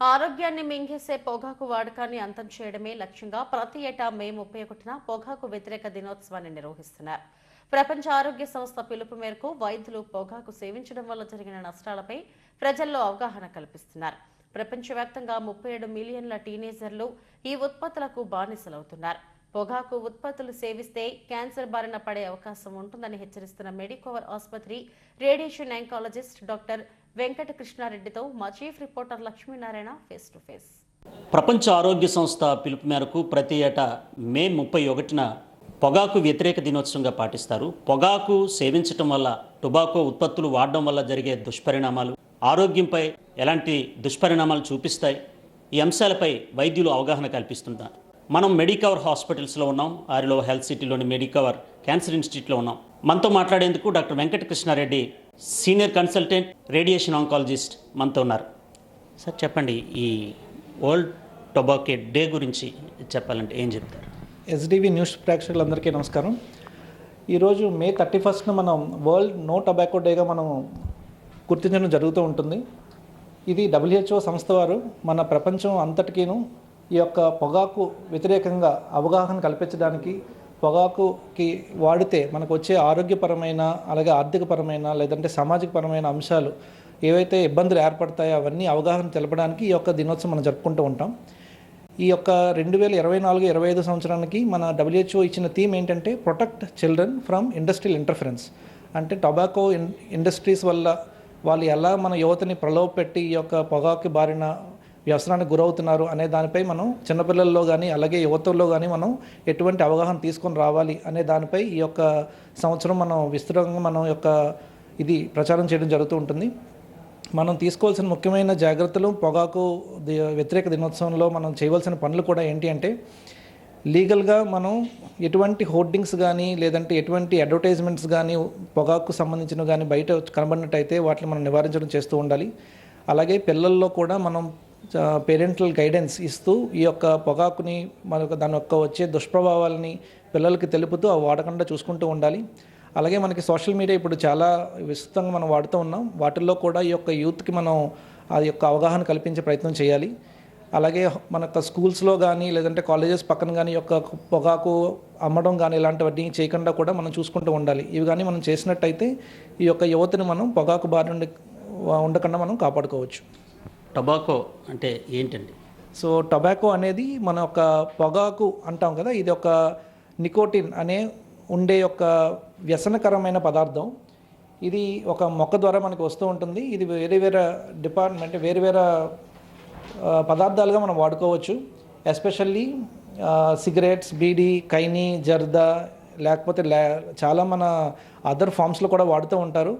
ఆరోగ్యాన్ని మింగేసే పొగాకు వాడకాన్ని అంతం చేయడమే లక్ష్యంగా ప్రతి ఏటా మే ముప్పై ఒకటిన పొగాకు వ్యతిరేక దినోత్సవాన్ని నిర్వహిస్తున్నారు. ప్రపంచ ఆరోగ్య సంస్థ పిలుపు మేరకు వైద్యులు పొగాకు సేవించడం వల్ల జరిగిన నష్టాలపై ప్రజల్లో అవగాహన కల్పిస్తున్నారు. ప్రపంచవ్యాప్తంగా ముప్పై ఏడు మిలియన్ల టీనేజర్లు ఈ ఉత్పత్తులకు బానిసలవుతున్నారు. పొగాకు ఉత్పత్తులు సేవిస్తే క్యాన్సర్ బారిన పడే అవకాశం ఉంటుందని హెచ్చరిస్తున్న మెడికోవర్ ఆసుపత్రి రేడియేషన్ ఆంకాలజిస్ట్ డాక్టర్ వెంకటకృష్ణారెడ్డితో మా chief reporter Lakshminarayana face to face. ప్రపంచ ఆరోగ్య సంస్థ పిలుపు మేరకు ప్రతి ఏటా మే ముప్పై ఒకటిన పొగాకు వ్యతిరేక దినోత్సవంగా పాటిస్తారు. పొగాకు సేవించటం వల్ల టొబాకో ఉత్పత్తులు వాడడం వల్ల జరిగే దుష్పరిణామాలు ఆరోగ్యంపై ఎలాంటి దుష్పరిణామాలు చూపిస్తాయి? ఈ అంశాలపై వైద్యులు అవగాహన కల్పిస్తున్నారు మనం మెడికవర్ హాస్పిటల్స్లో ఉన్నాం ఆరిలో హెల్త్ సిటీలోని మెడికవర్ క్యాన్సర్ ఇన్స్టిట్యూట్లో ఉన్నాం. మనతో మాట్లాడేందుకు doctor Venkatakrishna Reddy senior consultant radiation oncologist మనతో ఉన్నారు. సార్ చెప్పండి ఈ వరల్డ్ టొబాకో డే గురించి చెప్పాలంటే ఏం చెప్తారు? ఎస్డివి న్యూస్ ప్రేక్షకులందరికీ నమస్కారం. ఈరోజు మే థర్టీ ఫస్ట్న మనం వరల్డ్ నో టొబాకో డేగా మనం గుర్తించడం జరుగుతూ ఉంటుంది. ఇది డబ్ల్యూహెచ్ఓ సంస్థ వారు మన ప్రపంచం అంతటికీను ఈ యొక్క పొగాకు వ్యతిరేకంగా అవగాహన కల్పించడానికి పొగాకుకి వాడితే మనకు వచ్చే ఆరోగ్యపరమైన అలాగే ఆర్థికపరమైన లేదంటే సామాజికపరమైన అంశాలు ఏవైతే ఇబ్బందులు ఏర్పడతాయో అవన్నీ అవగాహన తెలపడానికి ఈ యొక్క దినోత్సవం మనం జరుపుకుంటూ ఉంటాం. ఈ యొక్క రెండు వేల ఇరవై నాలుగు ఇరవై ఐదు సంవత్సరానికి మన డబ్ల్యూహెచ్ఓ ఇచ్చిన థీమ్ ఏంటంటే protect children from industrial interference. అంటే టొబాకో ఇన్ ఇండస్ట్రీస్ వల్ల వాళ్ళు ఎలా మన యువతని ప్రలోభ పెట్టి ఈ యొక్క పొగాకు బారిన వ్యసనానికి గురవుతున్నారు అనే దానిపై మనం చిన్నపిల్లల్లో కానీ అలాగే యువతల్లో కానీ మనం ఎటువంటి అవగాహన తీసుకొని రావాలి అనే దానిపై ఈ యొక్క సంవత్సరం మనం విస్తృతంగా మనం యొక్క ఇది ప్రచారం చేయడం జరుగుతూ ఉంటుంది. మనం తీసుకోవాల్సిన ముఖ్యమైన జాగ్రత్తలు పొగాకు వ్యతిరేక దినోత్సవంలో మనం చేయవలసిన పనులు కూడా ఏంటి అంటే లీగల్గా మనం ఎటువంటి హోర్డింగ్స్ కానీ లేదంటే ఎటువంటి అడ్వర్టైజ్మెంట్స్ కానీ పొగాకు సంబంధించిన కానీ బయట కనబడినట్టయితే వాటిని మనం నివారించడం చేస్తూ ఉండాలి. అలాగే పిల్లల్లో కూడా మనం పేరెంటల్ గైడెన్స్ ఇస్తూ ఈ యొక్క పొగాకుని మన దాని యొక్క వచ్చే దుష్ప్రభావాలని పిల్లలకి తెలుపుతూ అవి వాడకుండా చూసుకుంటూ ఉండాలి. అలాగే మనకి సోషల్ మీడియా ఇప్పుడు చాలా విస్తృతంగా మనం వాడుతూ ఉన్నాం. వాటిల్లో కూడా ఈ యొక్క యూత్కి మనం ఆ యొక్క అవగాహన కల్పించే ప్రయత్నం చేయాలి. అలాగే మన యొక్క స్కూల్స్లో కానీ లేదంటే కాలేజెస్ పక్కన కానీ యొక్క పొగాకు అమ్మడం కానీ ఇలాంటివన్నీ చేయకుండా కూడా మనం చూసుకుంటూ ఉండాలి. ఇవి కానీ మనం చేసినట్టయితే ఈ యొక్క యువతని మనం పొగాకు బారి నుండి ఉండకుండా మనం కాపాడుకోవచ్చు. టొబాకో అంటే ఏంటండి? సో టొబాకో అనేది మన ఒక పొగాకు అంటాం కదా ఇది ఒక నికోటిన్ అనే ఉండే ఒక వ్యసనకరమైన పదార్థం. ఇది ఒక మొక్క ద్వారా మనకు వస్తూ ఉంటుంది. ఇది వేరే వేరే డిపార్ట్మెంట్ వేరే వేరే పదార్థాలుగా మనం వాడుకోవచ్చు. ఎస్పెషల్లీ సిగరెట్స్ బీడీ కైని జర్దా లేకపోతే లే చాలా మన అదర్ ఫామ్స్లో కూడా వాడుతూ ఉంటారు.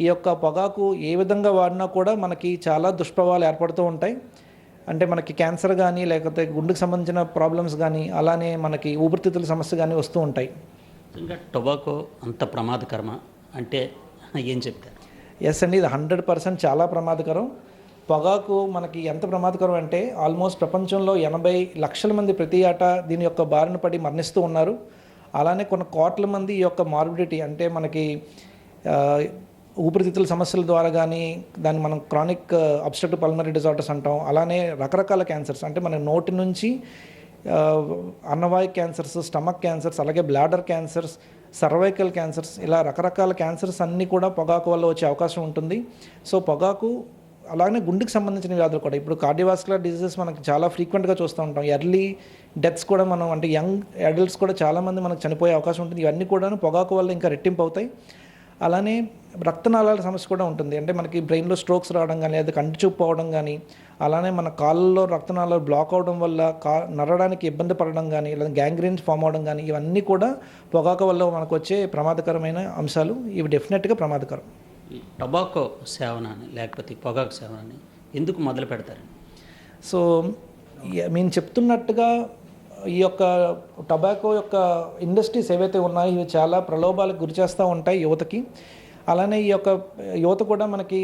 ఈ యొక్క పొగాకు ఏ విధంగా వాడినా కూడా మనకి చాలా దుష్ప్రభావాలు ఏర్పడుతూ ఉంటాయి. అంటే మనకి క్యాన్సర్ కానీ లేకపోతే గుండెకు సంబంధించిన ప్రాబ్లమ్స్ కానీ అలానే మనకి ఊపిరితిత్తుల సమస్య కానీ వస్తూ ఉంటాయి. ఇంకా టొబాకో అంత ప్రమాదకరమా? అంటే ఏం చెప్తారు? ఎస్ అండి ఇది హండ్రెడ్ పర్సెంట్ చాలా ప్రమాదకరం. పొగాకు మనకి ఎంత ప్రమాదకరం అంటే ఆల్మోస్ట్ ప్రపంచంలో ఎనభై లక్షల మంది ప్రతి ఏటా దీని యొక్క బారిన పడి మరణిస్తూ ఉన్నారు. అలానే కొన్ని కోట్ల మంది ఈ యొక్క మార్బిడిటీ అంటే మనకి ఊపిరితిత్తుల సమస్యల ద్వారా కానీ దాన్ని మనం క్రానిక్ అబ్స్ట్రక్టివ్ పల్మరీ డిజార్డర్స్ అంటాం. అలానే రకరకాల క్యాన్సర్స్ అంటే మన నోటి నుంచి అన్నవాయు క్యాన్సర్స్ స్టమక్ క్యాన్సర్స్ అలాగే బ్లాడర్ క్యాన్సర్స్ సర్వైకల్ క్యాన్సర్స్ ఇలా రకరకాల క్యాన్సర్స్ అన్నీ కూడా పొగాకు వల్ల వచ్చే అవకాశం ఉంటుంది. సో పొగాకు అలాగే గుండెకి సంబంధించిన వ్యాధులు కూడా. ఇప్పుడు కార్డియోవాస్కులర్ డిసీజెస్ మనకి చాలా ఫ్రీక్వెంట్గా చూస్తూ ఉంటాం. ఎర్లీ డెత్స్ కూడా మనం అంటే యంగ్ అడల్ట్స్ కూడా చాలామంది మనకు చనిపోయే అవకాశం ఉంటుంది. ఇవన్నీ కూడా పొగాకు వల్ల ఇంకా రెట్టింపు అవుతాయి. అలానే రక్తనాళాల సమస్య కూడా ఉంటుంది. అంటే మనకి బ్రెయిన్లో స్ట్రోక్స్ రావడం కానీ లేదా కంటి చూపు పోవడం కానీ అలానే మన కాళ్ళలో రక్తనాళాలు బ్లాక్ అవడం వల్ల కా నరడానికి ఇబ్బంది పడడం కానీ లేదా గ్యాంగ్రీన్స్ ఫామ్ అవడం కానీ ఇవన్నీ కూడా పొగాకు వల్ల మనకు వచ్చే ప్రమాదకరమైన అంశాలు ఇవి డెఫినెట్గా ప్రమాదకరం. ఈ టొబాకో సేవనాన్ని లేకపోతే పొగాకు సేవనాన్ని ఎందుకు మొదలు పెడతారు? సో మేము చెప్తున్నట్టుగా ఈ యొక్క టొబాకో యొక్క ఇండస్ట్రీస్ ఏవైతే ఉన్నాయో ఇవి చాలా ప్రలోభాలకు గురి చేస్తూ ఉంటాయి యువతకి. అలానే ఈ యొక్క యువత కూడా మనకి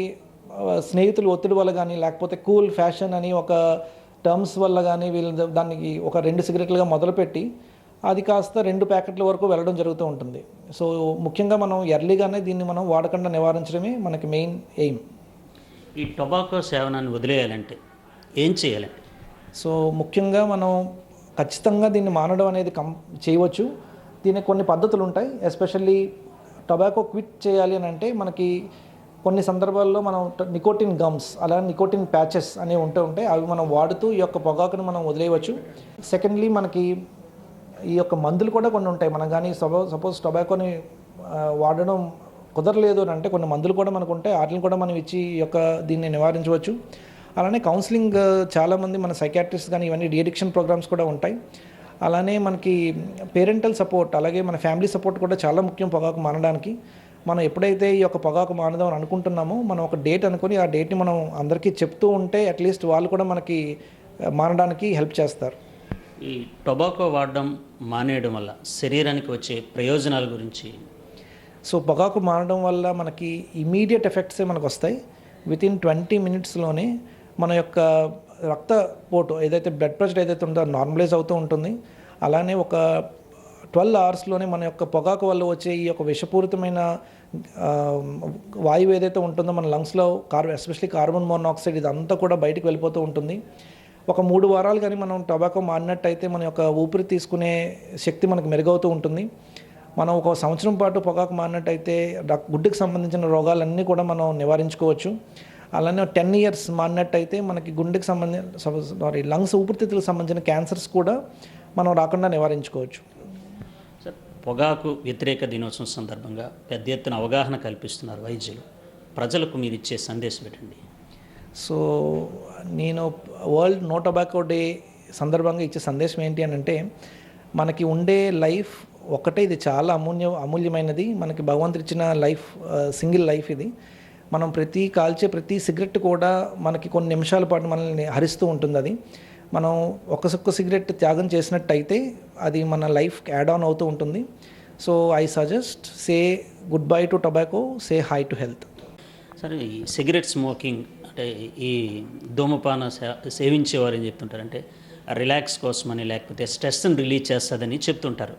స్నేహితుల ఒత్తిడి వల్ల కానీ లేకపోతే కూల్ ఫ్యాషన్ అని ఒక టర్మ్స్ వల్ల కానీ వీళ్ళు దానికి ఒక రెండు సిగరెట్లుగా మొదలుపెట్టి అది కాస్త రెండు ప్యాకెట్ల వరకు వెళ్ళడం జరుగుతూ ఉంటుంది. సో ముఖ్యంగా మనం ఎర్లీగానే దీన్ని మనం వాడకుండా నివారించడమే మనకి మెయిన్ ఎయిమ్. ఈ టొబాకో సేవనాన్ని వదిలేయాలంటే ఏం చేయాలండి సో ముఖ్యంగా మనం ఖచ్చితంగా దీన్ని మానడం అనేది కం చేయవచ్చు. దీనికి కొన్ని పద్ధతులు ఉంటాయి ఎస్పెషల్లీ టొబాకో క్విట్ చేయాలి అని అంటే మనకి కొన్ని సందర్భాల్లో మనం నికోటిన్ గమ్స్ అలా నికోటిన్ ప్యాచెస్ అనేవి ఉంటూ ఉంటాయి. అవి మనం వాడుతూ ఈ యొక్క పొగాకును మనం వదిలేయవచ్చు. సెకండ్లీ మనకి ఈ యొక్క మందులు కూడా కొన్ని ఉంటాయి. మనం కానీ సపో సపోజ్ టొబాకోని వాడడం కుదరలేదు అని అంటే కొన్ని మందులు కూడా మనకు ఉంటాయి. వాటిని కూడా మనం ఇచ్చి ఈ యొక్క దీన్ని నివారించవచ్చు. అలానే కౌన్సిలింగ్ చాలామంది మన సైకాట్రిస్ట్ కానీ ఇవన్నీ డిఎడిక్షన్ ప్రోగ్రామ్స్ కూడా ఉంటాయి. అలానే మనకి పేరెంటల్ సపోర్ట్ అలాగే మన ఫ్యామిలీ సపోర్ట్ కూడా చాలా ముఖ్యం పొగాకు మానడానికి. మనం ఎప్పుడైతే ఈ యొక్క పొగాకు మానదాం అని అనుకుంటున్నామో మనం ఒక డేట్ అనుకుని ఆ డేట్ని మనం అందరికీ చెప్తూ ఉంటే అట్లీస్ట్ వాళ్ళు కూడా మనకి మానడానికి హెల్ప్ చేస్తారు. ఈ టొబాకో వాడడం మానేయడం వల్ల శరీరానికి వచ్చే ప్రయోజనాల గురించి? సో పొగాకు మారడం వల్ల మనకి ఇమీడియట్ ఎఫెక్ట్సే మనకు వస్తాయి విత్ ఇన్ ట్వంటీ మినిట్స్లోనే మన యొక్క రక్తపోటు ఏదైతే బ్లడ్ ప్రెషర్ ఏదైతే ఉందో నార్మలైజ్ అవుతూ ఉంటుంది. అలానే ఒక ట్వెల్వ్ అవర్స్లోనే మన యొక్క పొగాకు వల్ల వచ్చే ఈ యొక్క విషపూరితమైన వాయువు ఏదైతే ఉంటుందో మన లంగ్స్లో కార్ ఎస్పెషలీ కార్బన్ మోనాక్సైడ్ ఇదంతా కూడా బయటికి వెళ్ళిపోతూ ఉంటుంది. ఒక మూడు వారాలు కానీ మనం టొబాకో మారినట్టయితే మన యొక్క ఊపిరి తీసుకునే శక్తి మనకు మెరుగవుతూ ఉంటుంది. మనం ఒక సంవత్సరం పాటు పొగాకు మారినట్టయితే గుడ్డుకు సంబంధించిన రోగాలన్నీ కూడా మనం నివారించుకోవచ్చు. అలానే టెన్ ఇయర్స్ మారినట్టయితే మనకి గుండెకి సంబంధించిన సారీ లంగ్స్ ఊపిరితిత్తులకు సంబంధించిన క్యాన్సర్స్ కూడా మనం రాకుండా నివారించుకోవచ్చు. సార్ పొగాకు వ్యతిరేక దినోత్సవం సందర్భంగా పెద్ద ఎత్తున అవగాహన కల్పిస్తున్నారు వైద్యులు. ప్రజలకు మీరు ఇచ్చే సందేశం ఏంటండి? సో నేను వరల్డ్ నో టొబాకో డే సందర్భంగా ఇచ్చే సందేశం ఏంటి అని అంటే మనకి ఉండే లైఫ్ ఒకటే ఇది చాలా అమూల్య అమూల్యమైనది. మనకి భగవంతుడు ఇచ్చిన లైఫ్ సింగిల్ లైఫ్ ఇది. మనం ప్రతి కాల్చే ప్రతి సిగరెట్ కూడా మనకి కొన్ని నిమిషాల పాటు మనల్ని హరిస్తూ ఉంటుంది అది మనం ఒక సిగరెట్ త్యాగం చేసినట్టయితే అది మన లైఫ్కి యాడ్ ఆన్ అవుతూ ఉంటుంది. So I suggest say goodbye to tobacco say hi to health. సరే ఈ సిగరెట్ స్మోకింగ్ అంటే ఈ ధూమపాన సేవించేవారు ఏం చెప్తుంటారంటే రిలాక్స్ కోసమని లేకపోతే స్ట్రెస్ని రిలీజ్ చేస్తుందని చెప్తుంటారు.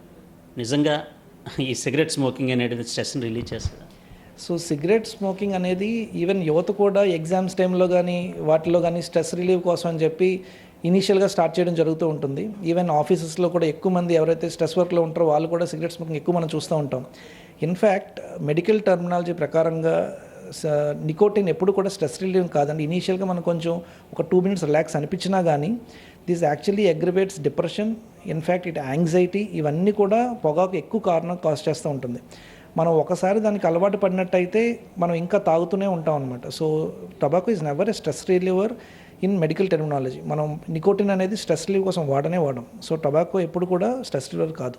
నిజంగా ఈ సిగరెట్ స్మోకింగ్ అనేది స్ట్రెస్ని రిలీజ్ చేస్తుంది? సో సిగరెట్ స్మోకింగ్ అనేది ఈవెన్ యువత కూడా ఎగ్జామ్స్ టైంలో కానీ వాటిలో కానీ స్ట్రెస్ రిలీవ్ కోసం అని చెప్పి ఇనీషియల్గా స్టార్ట్ చేయడం జరుగుతూ ఉంటుంది. ఈవెన్ ఆఫీసెస్లో కూడా ఎక్కువ మంది ఎవరైతే స్ట్రెస్ వర్క్లో ఉంటారో వాళ్ళు కూడా సిగరెట్ స్మోకింగ్ ఎక్కువ మనం చూస్తూ ఉంటాం. ఇన్ఫ్యాక్ట్ మెడికల్ టర్మినాలజీ ప్రకారంగా నికోటిన్ ఎప్పుడు కూడా స్ట్రెస్ రిలీవ్ కాదండి. ఇనీషియల్గా మనం కొంచెం ఒక టూ మినిట్స్ రిలాక్స్ అనిపించినా కానీ this actually aggravates depression in fact it anxiety ఇవన్నీ కూడా పొగాకు ఎక్కువ కారణం కాజ్ చేస్తూ ఉంటుంది. మనం ఒకసారి దానికి అలవాటు పడినట్టయితే మనం ఇంకా తాగుతూనే ఉంటాం అనమాట so tobacco is never a stress reliever in medical terminology మనం నికోటిన్ అనేది స్ట్రెస్ రిలీవ్ కోసం వాడనే వాడం. సో టొబాకో ఎప్పుడు కూడా స్ట్రెస్ రిలీవర్ కాదు.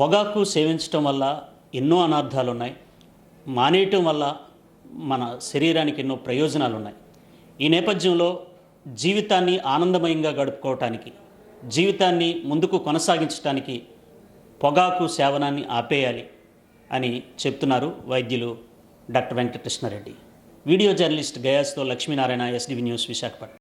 పొగాకు సేవించటం వల్ల ఎన్నో అనర్థాలు ఉన్నాయి మానేయటం వల్ల మన శరీరానికి ఎన్నో ప్రయోజనాలు ఉన్నాయి ఈ నేపథ్యంలో జీవితాన్ని ఆనందమయంగా గడుపుకోవటానికి జీవితాన్ని ముందుకు కొనసాగించడానికి పొగాకు సేవనాన్ని ఆపేయాలి అని చెప్తున్నారు వైద్యులు డాక్టర్ వెంకటకృష్ణారెడ్డి. వీడియో జర్నలిస్ట్ గయాస్తో లక్ష్మీనారాయణ ఎస్డివి న్యూస్ విశాఖపట్నం.